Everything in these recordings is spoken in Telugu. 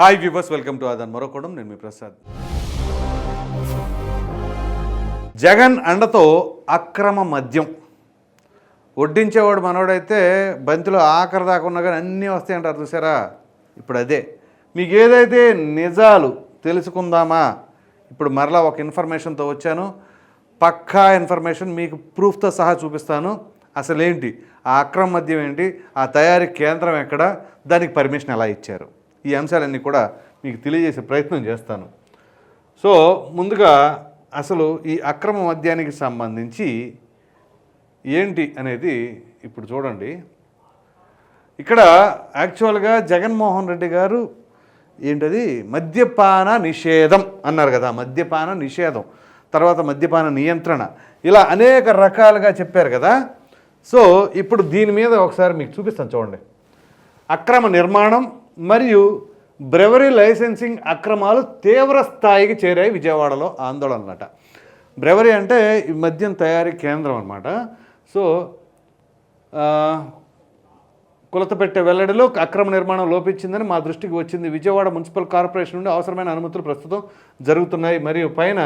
హాయ్ వ్యూవర్స్ వెల్కమ్ టు అదన్ మరొకడం నేను మీ ప్రసాద్. జగన్ అండతో అక్రమ మద్యం. వడ్డించేవాడు మనోడైతే బంతిలో ఆఖరి దాకా ఉన్నా కానీ అన్నీ వస్తాయి అంటారు చూసారా ఇప్పుడు అదే. మీకు ఏదైతే నిజాలు తెలుసుకుందామా? ఇప్పుడు మరలా ఒక ఇన్ఫర్మేషన్తో వచ్చాను. పక్కా ఇన్ఫర్మేషన్ మీకు ప్రూఫ్తో సహా చూపిస్తాను. అసలేంటి? ఆ అక్రమ మద్యం ఏంటి? ఆ తయారీ కేంద్రం ఎక్కడ? దానికి పర్మిషన్ ఎలా ఇచ్చారు? ఈ అంశాలన్నీ కూడా మీకు తెలియజేసే ప్రయత్నం చేస్తాను. సో ముందుగా అసలు ఈ అక్రమ మద్యానికి సంబంధించి ఏంటి అనేది ఇప్పుడు చూడండి. ఇక్కడ యాక్చువల్గా జగన్మోహన్ రెడ్డి గారు ఏంటది? మద్యపాన నిషేధం అన్నారు కదా మద్యపాన నిషేధం. తర్వాత మద్యపాన నియంత్రణ. ఇలా అనేక రకాలుగా చెప్పారు కదా. సో ఇప్పుడు దీని మీద ఒకసారి మీకు చూపిస్తాను చూడండి. అక్రమ నిర్మాణం మరియు బ్రెవరీ లైసెన్సింగ్ అక్రమాలు తీవ్ర స్థాయికి చేరాయి విజయవాడలో ఆందోళన అన్నమాట బ్రెవరీ అంటే ఈ మద్యం తయారీ కేంద్రం అనమాట సో ఆ, కులతపెట్టే వెల్లడిలో అక్రమ నిర్మాణం లోపించిందని మా దృష్టికి వచ్చింది. విజయవాడ మున్సిపల్ కార్పొరేషన్ నుండి అవసరమైన అనుమతులు ప్రస్తుతం జరుగుతున్నాయి. మరియు పైన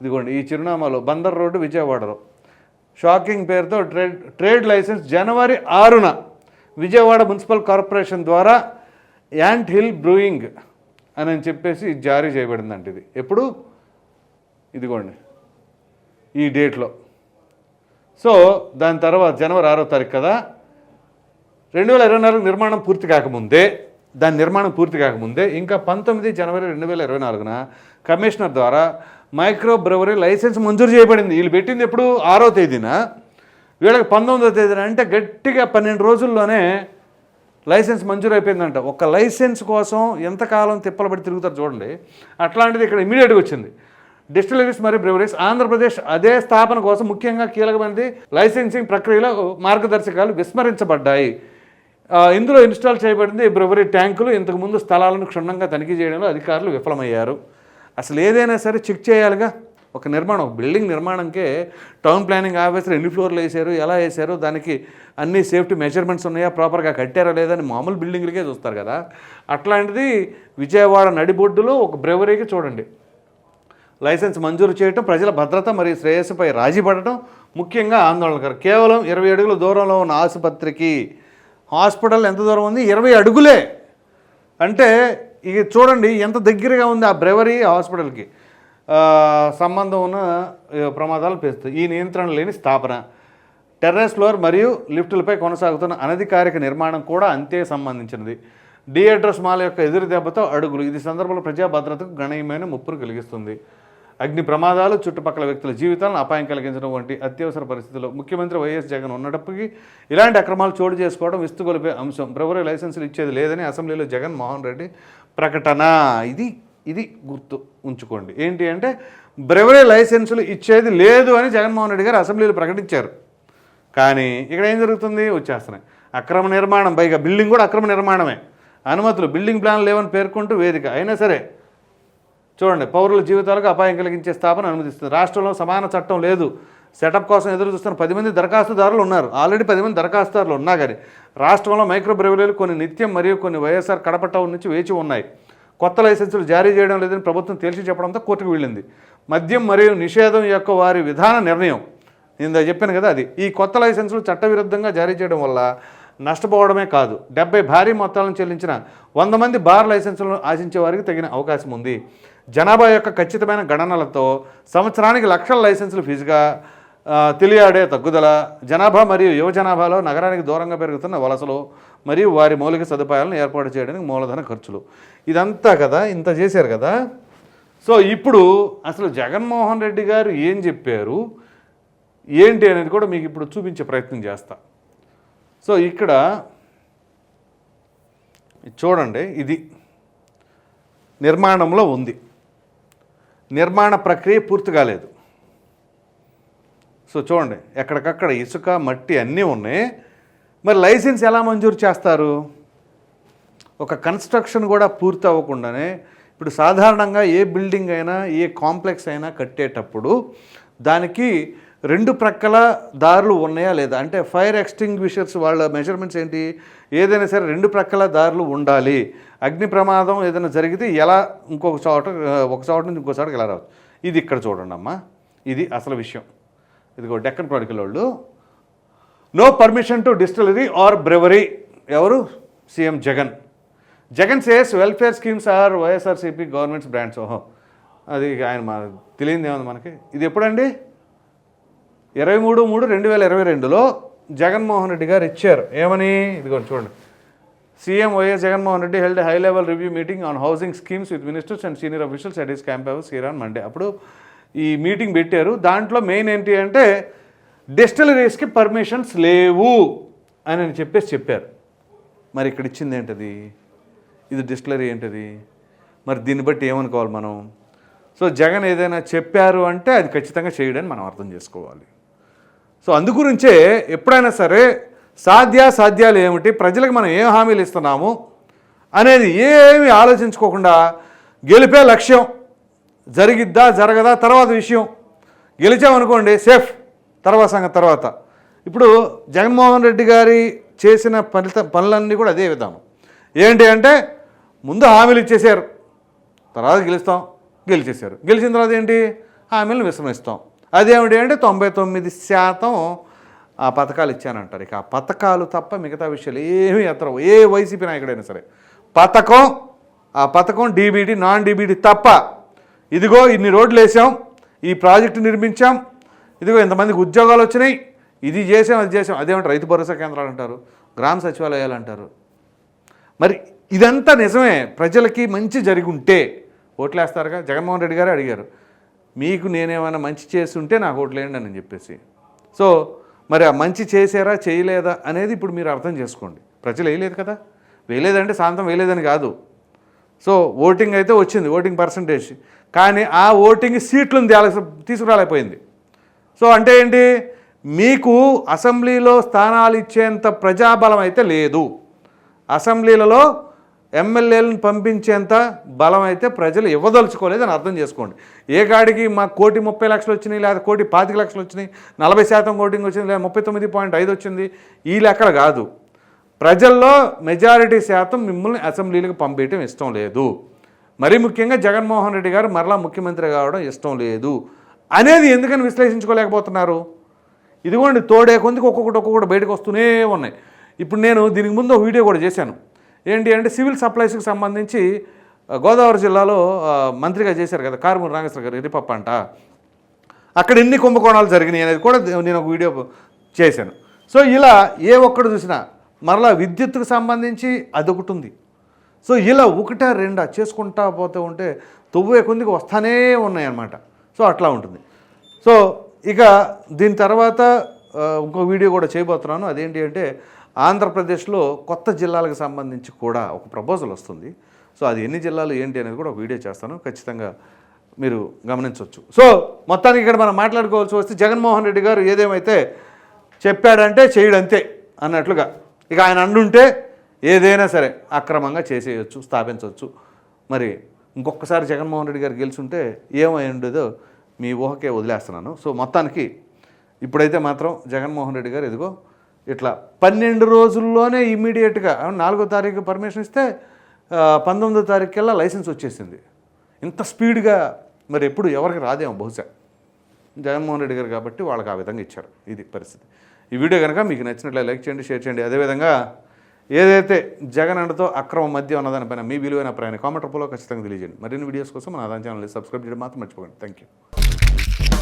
ఇదిగోండి ఈ చిరునామాలో బందర్ రోడ్డు విజయవాడలో. షాకింగ్ పేరుతో ట్రేడ్ ట్రేడ్ లైసెన్స్ జనవరి ఆరున విజయవాడ మున్సిపల్ కార్పొరేషన్ ద్వారా యాంట్ హిల్ బ్రూయింగ్ అని అని చెప్పేసి జారీ చేయబడిందంట ఇది. ఎప్పుడు? ఇదిగోండి. ఈ డేట్లో. సో దాని తర్వాత జనవరి ఆరో తారీఖు కదా? రెండు వేల ఇరవై నాలుగు నిర్మాణం పూర్తి కాకముందే దాని నిర్మాణం పూర్తి కాకముందే ఇంకా పంతొమ్మిది జనవరి రెండు వేల ఇరవై నాలుగున కమిషనర్ ద్వారా మైక్రో బ్రెవరీ లైసెన్స్ మంజూరు చేయబడింది. వీళ్ళు పెట్టింది ఎప్పుడు? ఆరో తేదీన. వీళ్ళకి పంతొమ్మిదో తేదీన అంటే గట్టిగా పన్నెండు రోజుల్లోనే లైసెన్స్ మంజూరు అయిపోయిందంట ఒక లైసెన్స్ కోసం ఎంతకాలం తిప్పలబడి తిరుగుతారు చూడండి. అట్లాంటిది ఇక్కడ ఇమీడియట్గా వచ్చింది. డిస్టిలరీస్ మరియు బ్రెవరీస్ ఆంధ్రప్రదేశ్ అదే స్థాపన కోసం ముఖ్యంగా కీలకమైనది లైసెన్సింగ్ ప్రక్రియలో మార్గదర్శకాలు విస్మరించబడ్డాయి. ఇందులో ఇన్స్టాల్ చేయబడింది బ్రెవరీ ట్యాంకులు. ఇంతకుముందు స్థలాలను క్షుణ్ణంగా తనిఖీ చేయడంలో అధికారులు విఫలమయ్యారు. అసలు ఏదైనా సరే చెక్ చేయాలిగా? ఒక నిర్మాణం ఒక బిల్డింగ్ నిర్మాణంకే టౌన్ ప్లానింగ్ ఆఫీసర్ ఎన్ని ఫ్లోర్లు వేసారు ఎలా వేశారు దానికి అన్ని సేఫ్టీ మెజర్మెంట్స్ ఉన్నాయా ప్రాపర్గా కట్టారా లేదని మామూలు బిల్డింగ్లకే చూస్తారు కదా. అట్లాంటిది విజయవాడ నడిబొడ్డులో ఒక బ్రెవరీకి చూడండి. లైసెన్స్ మంజూరు చేయటం ప్రజల భద్రత మరియు శ్రేయస్సుపై రాజీ పడటం ముఖ్యంగా ఆందోళనకరం. కేవలం ఇరవై అడుగుల దూరంలో ఉన్న ఆసుపత్రికి హాస్పిటల్ ఎంత దూరం ఉంది? ఇరవై అడుగులే. అంటే ఇక చూడండి ఎంత దగ్గరగా ఉంది ఆ బ్రెవరీ హాస్పిటల్కి సంబంధం ఉన్న ప్రమాదాలు పెంచుతాయి ఈ నియంత్రణ లేని స్థాపన. టెర్రస్ ఫ్లోర్ మరియు లిఫ్టులపై కొనసాగుతున్న అనధికారిక నిర్మాణం కూడా అంతే సంబంధించినది. డిఎడ్రస్ మాల యొక్క ఎదురు దెబ్బతో అడుగులు. ఇది సందర్భంలో ప్రజా భద్రతకు గణనీయమైన ముప్పును కలిగిస్తుంది. అగ్ని ప్రమాదాలు చుట్టుపక్కల వ్యక్తుల జీవితాలను అపాయం కలిగించడం వంటి అత్యవసర పరిస్థితుల్లో ముఖ్యమంత్రి వైఎస్ జగన్ ఉన్నప్పటికీ ఇలాంటి అక్రమాలు చోటు చేసుకోవడం విస్తుగొలిపే అంశం. ప్రభుత్వ లైసెన్సులు ఇచ్చేది లేదని అసెంబ్లీలో జగన్ మోహన్ రెడ్డి ప్రకటన. ఇది ఇది గుర్తు ఉంచుకోండి. ఏంటి అంటే బ్రెవరీ లైసెన్సులు ఇచ్చేది లేదు అని జగన్మోహన్ రెడ్డి గారు అసెంబ్లీలో ప్రకటించారు. కానీ ఇక్కడ ఏం జరుగుతుంది? వచ్చేస్తున్నాయి. అక్రమ నిర్మాణం పైగా బిల్డింగ్ కూడా అక్రమ నిర్మాణమే. అనుమతులు బిల్డింగ్ ప్లాన్ లేవని పేర్కొంటూ వేదిక. అయినా సరే చూడండి పౌరుల జీవితాలకు అపాయం కలిగించే స్థాపన అనుమతిస్తుంది. రాష్ట్రంలో సమాన చట్టం లేదు. సెటప్ కోసం ఎదురు చూస్తున్న పది మంది దరఖాస్తుదారులు ఉన్నారు. ఆల్రెడీ పది మంది దరఖాస్తుదారులు ఉన్నా కానీ రాష్ట్రంలో మైక్రో బ్రెవరీలు కొన్ని నిత్యం మరియు కొన్ని వైఎస్ఆర్ కడప టౌన్ నుంచి వేచి ఉన్నాయి. కొత్త లైసెన్సులు జారీ చేయడం లేదని ప్రభుత్వం తేల్చి చెప్పడంతో కోర్టుకు వెళ్ళింది. మద్యం మరియు నిషేధం యొక్క వారి విధాన నిర్ణయం. నేను చెప్పాను కదా అది. ఈ కొత్త లైసెన్సులు చట్టవిరుద్ధంగా జారీ చేయడం వల్ల నష్టపోవడమే కాదు. డెబ్బై భారీ మొత్తాలను చెల్లించిన వంద మంది బార్ లైసెన్సులను ఆశించే వారికి తగిన అవకాశం ఉంది. జనాభా యొక్క ఖచ్చితమైన గణనలతో సంవత్సరానికి లక్షల లైసెన్సులు ఫీజుగా తెలియాడే తగ్గుదల జనాభా మరియు యువ జనాభాలో నగరానికి దూరంగా పెరుగుతున్న వలసలు మరియు వారి మౌలిక సదుపాయాలను ఏర్పాటు చేయడానికి మూలధన ఖర్చులు. ఇదంతా కదా ఇంత చేశారు కదా. సో ఇప్పుడు అసలు జగన్మోహన్ రెడ్డి గారు ఏం చెప్పారు? ఏంటి అనేది కూడా మీకు ఇప్పుడు చూపించే ప్రయత్నం చేస్తా. సో ఇక్కడ చూడండి ఇది నిర్మాణంలో ఉంది. నిర్మాణ ప్రక్రియ పూర్తి కాలేదు. సో చూడండి ఎక్కడికక్కడ ఇసుక మట్టి అన్నీ ఉన్నాయి. మరి లైసెన్స్ ఎలా మంజూరు చేస్తారు? ఒక కన్స్ట్రక్షన్ కూడా పూర్తి అవ్వకుండానే ఇప్పుడు సాధారణంగా ఏ బిల్డింగ్ అయినా ఏ కాంప్లెక్స్ అయినా కట్టేటప్పుడు దానికి రెండు ప్రక్కల దారులు ఉన్నాయా లేదా? అంటే ఫైర్ ఎక్స్టింగ్విషర్స్ వాళ్ళ మెజర్మెంట్స్ ఏంటి? ఏదైనా సరే రెండు ప్రక్కల దారులు ఉండాలి. అగ్ని ప్రమాదం ఏదైనా జరిగితే ఎలా ఇంకొక చోట ఒక చోట నుంచి ఇంకో చోటకి ఎలా రావచ్చు? ఇది ఇక్కడ చూడండి అమ్మా ఇది అసలు విషయం. ఇదిగో డెక్కన్ ప్రాడికల్ వాళ్ళు no permission to distillery or brewery ఎవరు? CM Jagan Jagan says welfare schemes are YSRCP government's brands ఓహో. అది ఆయన మన తెలియంది ఏముంది మనకి? ఇది ఎప్పుడండి? ఇరవై మూడు మూడు రెండు వేల ఇరవై రెండులో జగన్మోహన్ రెడ్డి గారు ఇచ్చారు. ఏమని? ఇదిగోండి చూడండి. CM YS Jaganmohan Reddy held high level review meeting on housing schemes with ministers and senior officials at his camp house here Monday అప్పుడు ఈ మీటింగ్ పెట్టారు. దాంట్లో మెయిన్ ఏంటి అంటే డిస్టిలరీస్కి పర్మిషన్స్ లేవు అని అని చెప్పేసి చెప్పారు. మరి ఇక్కడ ఇచ్చింది ఏంటది? ఇది డిస్టిలరీ ఏంటది? మరి దీన్ని బట్టి ఏమనుకోవాలి మనం? సో జగన్ ఏదైనా చెప్పారు అంటే అది ఖచ్చితంగా చేయడని మనం అర్థం చేసుకోవాలి. సో అందుగురించే ఎప్పుడైనా సరే సాధ్యాసాధ్యాలు ఏమిటి? ప్రజలకు మనం ఏం హామీలు ఇస్తున్నాము? అనేది ఏమి ఆలోచించుకోకుండా గెలిపే లక్ష్యం జరిగిద్దా జరగదా తర్వాత విషయం. గెలిచామనుకోండి సేఫ్. తర్వాత సంగతి తర్వాత. ఇప్పుడు జగన్మోహన్ రెడ్డి గారి చేసిన ఫలిత పనులన్నీ కూడా అదే విధానం. ఏంటి అంటే ముందు హామీలు ఇచ్చేసారు తర్వాత గెలుస్తాం గెలిచేశారు. గెలిచిన తర్వాత ఏంటి? హామీలను విస్మరిస్తాం. అదేమిటి అంటే తొంభై తొమ్మిది శాతం ఆ పథకాలు ఇచ్చానంటారు. ఇక ఆ పథకాలు తప్ప మిగతా విషయాలు ఏమీ ఎత్తరవు. ఏ వైసీపీ నాయకుడైనా సరే. పథకం ఆ పథకం డీబీటీ నాన్ డీబీటీ తప్ప ఇదిగో ఇన్ని రోడ్లు వేసాం ఈ ప్రాజెక్టు నిర్మించాం ఇదిగో ఇంతమందికి ఉద్యోగాలు వచ్చినాయి. ఇది చేసాం అది చేసాం అదేమంటారు? రైతు భరోసా కేంద్రాలు అంటారు గ్రామ సచివాలయాలు అంటారు. మరి ఇదంతా నిజమే. ప్రజలకి మంచి జరిగి ఉంటే ఓట్లేస్తారుగా? జగన్మోహన్ రెడ్డి గారే అడిగారు. మీకు నేనేమైనా మంచి చేసి ఉంటే నాకు ఓట్లేయండి అని చెప్పేసి. సో మరి ఆ మంచి చేసారా చేయలేదా అనేది ఇప్పుడు మీరు అర్థం చేసుకోండి. ప్రజలు వేయలేదు కదా? వేయలేదంటే శాంతం వేయలేదని కాదు. సో ఓటింగ్ అయితే వచ్చింది ఓటింగ్ పర్సంటేజ్. కానీ ఆ ఓటింగ్ సీట్లను తేల తీసుకురాలేకపోయింది. సో అంటే ఏంటి? మీకు అసెంబ్లీలో స్థానాలు ఇచ్చేంత ప్రజాబలం అయితే లేదు. అసెంబ్లీలలో ఎమ్మెల్యేలను పంపించేంత బలం అయితే ప్రజలు ఇవ్వదలుచుకోలేదని అర్థం చేసుకోండి. ఏ గాడికి మాకు కోటి ముప్పై లక్షలు వచ్చినాయి లేదా కోటి పాతిక లక్షలు వచ్చినాయి నలభై శాతం ఓటింగ్ వచ్చింది లేదా ముప్పై తొమ్మిది పాయింట్ ఐదు వచ్చింది ఈ లెక్కలు కాదు. ప్రజల్లో మెజారిటీ శాతం మిమ్మల్ని అసెంబ్లీలకు పంపించడం ఇష్టం లేదు. మరీ ముఖ్యంగా జగన్మోహన్ రెడ్డి గారు మరలా ముఖ్యమంత్రి కావడం ఇష్టం లేదు. అనేది ఎందుకని విశ్లేషించుకోలేకపోతున్నారు? ఇదిగోండి తోడే కొందికి ఒక్కొక్కటి ఒక్కొక్కటి బయటకు వస్తూనే ఉన్నాయి. ఇప్పుడు నేను దీనికి ముందు ఒక వీడియో కూడా చేశాను. ఏంటి అంటే సివిల్ సప్లైస్కి సంబంధించి గోదావరి జిల్లాలో మంత్రిగా చేశారు కదా కారుమూరి నాగేశ్వర గారు ఎరిపప్ప అంట. అక్కడ ఎన్ని కుంభకోణాలు జరిగినాయి అనేది కూడా నేను ఒక వీడియో చేశాను. సో ఇలా ఏ ఒక్కడు చూసినా మరలా విద్యుత్కు సంబంధించి అదొకటి ఉంది సో ఇలా ఒకటా రెండా చేసుకుంటా పోతూ ఉంటే తొవ్వే కొందికి వస్తానే ఉన్నాయన్నమాట. సో అట్లా ఉంటుంది. సో ఇక దీని తర్వాత ఇంకో వీడియో కూడా చేయబోతున్నాను. అదేంటి అంటే ఆంధ్రప్రదేశ్లో కొత్త జిల్లాలకు సంబంధించి కూడా ఒక ప్రపోజల్ వస్తుంది. సో అది ఎన్ని జిల్లాలు ఏంటి అనేది కూడా ఒక వీడియో చేస్తాను. ఖచ్చితంగా మీరు గమనించవచ్చు. సో మొత్తానికి ఇక్కడ మనం మాట్లాడుకోవాల్సి వస్తే జగన్మోహన్ రెడ్డి గారు ఏదేమైతే చెప్పాడంటే చేయడంతే అన్నట్లుగా. ఇక ఆయన అండుంటే ఏదైనా సరే అక్రమంగా చేసేయచ్చు స్థాపించవచ్చు మరి ఇంకొకసారి జగన్మోహన్ రెడ్డి గారు గెలుచుంటే ఏమై ఉండేదో మీ ఊహకే వదిలేస్తున్నాను. సో మొత్తానికి ఇప్పుడైతే మాత్రం జగన్మోహన్ రెడ్డి గారు ఎదుగో ఇట్లా పన్నెండు రోజుల్లోనే ఇమీడియట్గా నాలుగో తారీఖు పర్మిషన్ ఇస్తే పంతొమ్మిదో తారీఖు కల్లా లైసెన్స్ వచ్చేసింది. ఇంత స్పీడ్గా మరి ఎప్పుడు ఎవరికి రాదేమో బహుశా. జగన్మోహన్ రెడ్డి గారు కాబట్టి వాళ్ళకి ఆ విధంగా ఇచ్చారు. ఇది పరిస్థితి. ఈ వీడియో కనుక మీకు నచ్చినట్లయితే లైక్ చేయండి షేర్ చేయండి. అదేవిధంగా ఏదైతే జగన్ అండతో అక్రమ మధ్య ఉన్నదానిపైన మీ విలువైన ప్రయాణ కామెంట్ రూపంలో ఖచ్చితంగా తెలియజేయండి. మరిన్ని వీడియోస్ కోసం మన ఆదాయం ఛానల్ సబ్స్క్రైబ్ చేయడం మాత్రం మర్చిపోకండి. Thank you